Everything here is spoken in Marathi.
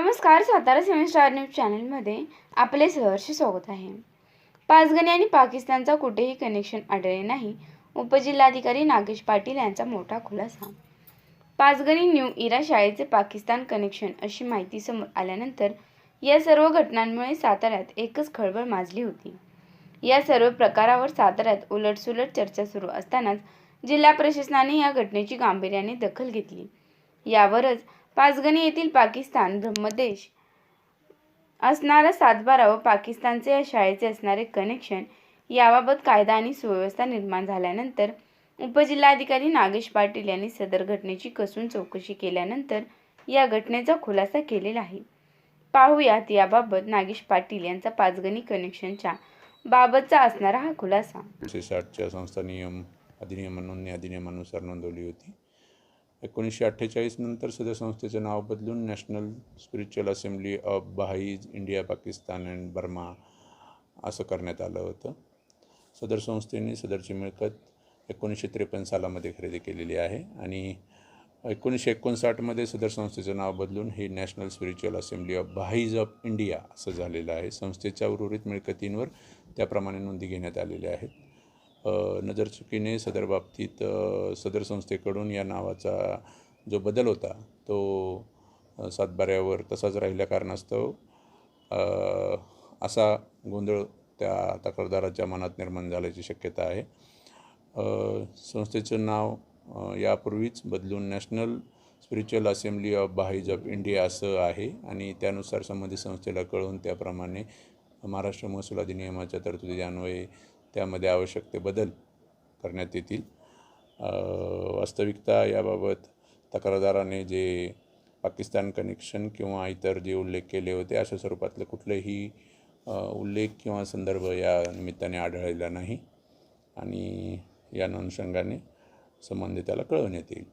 नमस्कार सातारा सेवन स्टार न्यूज चॅनलमध्ये आपले सहर्ष स्वागत आहे. पाचगणी आणि पाकिस्तानचा कुठेही कनेक्शन आढळले नाही उपजिल्हाधिकारी नागेश पाटील यांचा मोठा खुलासा. पाचगणी न्यू इरा शाळेचे पाकिस्तान कनेक्शन अशी माहिती समोर आल्यानंतर या सर्व घटनांमुळे साताऱ्यात एकच खळबळ माजली होती. या सर्व प्रकारावर साताऱ्यात उलटसुलट चर्चा सुरू असतानाच जिल्हा प्रशासनाने या घटनेची गांभीर्याने दखल घेतली. यावरच पाचगणी येथील पाकिस्तान ब्रह्मदेश. असणारा सातबारा व पाकिस्तानचे या शाळेचे असणारे कनेक्शन याबाबत कायदा आणि सुव्यवस्था निर्माण झाल्यानंतर उपजिल्हाधिकारी नागेश पाटील यांनी सदर घटनेची कसून चौकशी केल्यानंतर या घटनेचा खुलासा केलेला आहे. पाहुयात याबाबत नागेश पाटील यांचा पाचगणी कनेक्शनच्या बाबतचा असणारा हा खुलासा. साठच्या संस्था नियम अधिनियम नोंदणी अधिनियमानुसार नोंदवली होती. एकोणीसशे अठ्ठेचाळीस नंतर सदर संस्थेचं नाव बदलून National Spiritual Assembly of Bahais India Pakistan and Burma असं करण्यात आलं होतं. सदर संस्थेने सदरची मिळकत एकोणीसशे त्रेपन्न सालामध्ये खरेदी केलेली आहे आणि एकोणीसशे एकोणसाठमध्ये सदर संस्थेचं नाव बदलून हे National Spiritual Assembly of Bahais of India असं झालेलं आहे. संस्थेच्या उर्वरित मिळकतींवर त्याप्रमाणे नोंदी घेण्यात आलेल्या आहेत. नजरचुकीने सदर बाबतीत सदर संस्थेकडून या नावाचा जो बदल होता तो सातबाऱ्यावर तसाच राहिल्या कारणास्तव असा गोंधळ त्या तक्रारदाराच्या मनात निर्माण झाल्याची शक्यता आहे. संस्थेचं नाव यापूर्वीच बदलून National Spiritual Assembly of Bahais of India असं आहे आणि त्यानुसार संबंधित संस्थेला कळून त्याप्रमाणे महाराष्ट्र महसूल अधिनियमाच्या तरतुदी अन्वये त्यामध्ये आवश्यक ते बदल करण्यात येतील. वास्तविकता याबाबत तक्रारदाराने जे पाकिस्तान कनेक्शन किंवा इतर जे उल्लेख केले होते अशा स्वरूपातले कुठलेही उल्लेख किंवा संदर्भ या निमित्ताने आढळलेला नाही. आणि या अनुषंगाने संबंधिताला कळवण्यात येईल.